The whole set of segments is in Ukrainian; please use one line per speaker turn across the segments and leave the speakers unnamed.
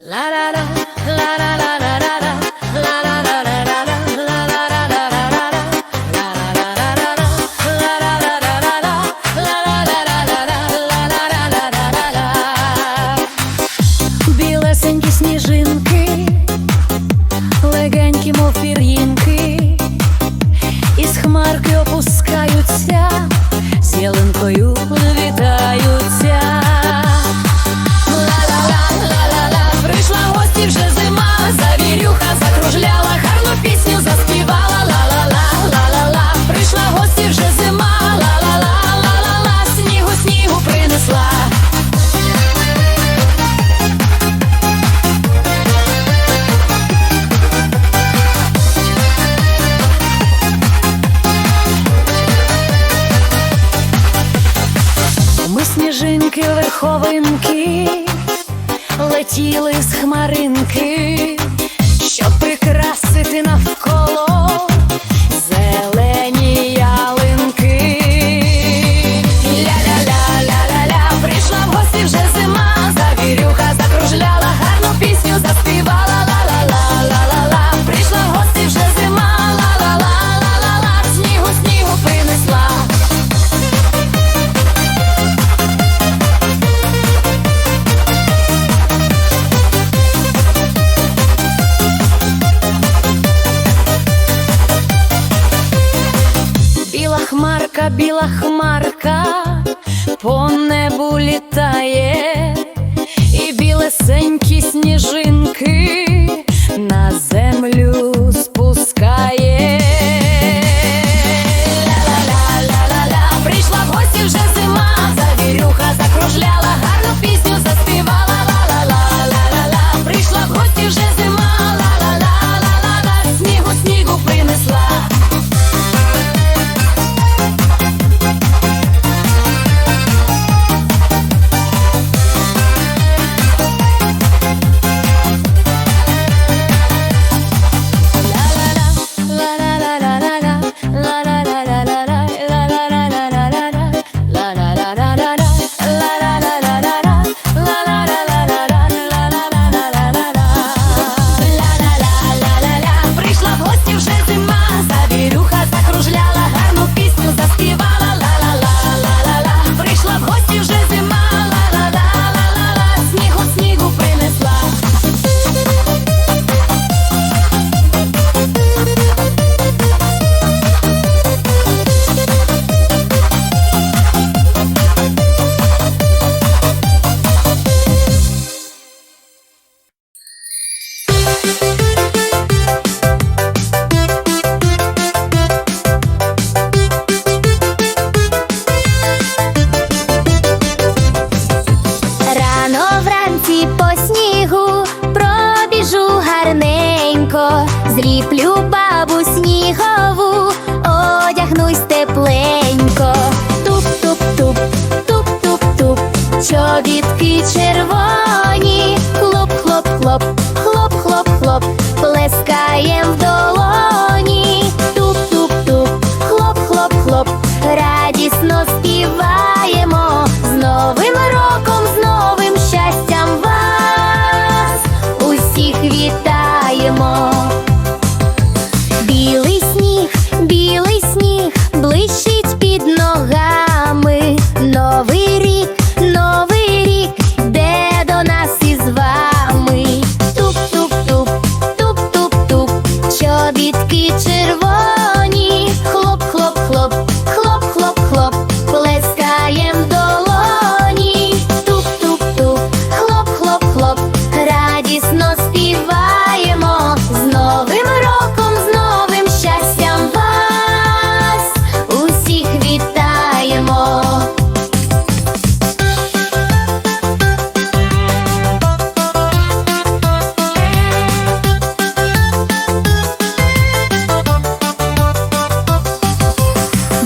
La la la. Летіли з хмаринки. біла хмарка по небу літає.
зліплю бабу снігову, одягнусь тепленько, туп-туп-туп, туп-туп-туп, чобітки червоні, хлоп-хлоп-хлоп, хлоп-хлоп-хлоп, плескаєм в долоні.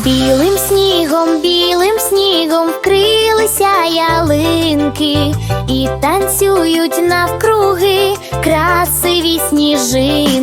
Білим снігом, білим снігом вкрилися ялинки і танцюють навкруги красиві сніжинки.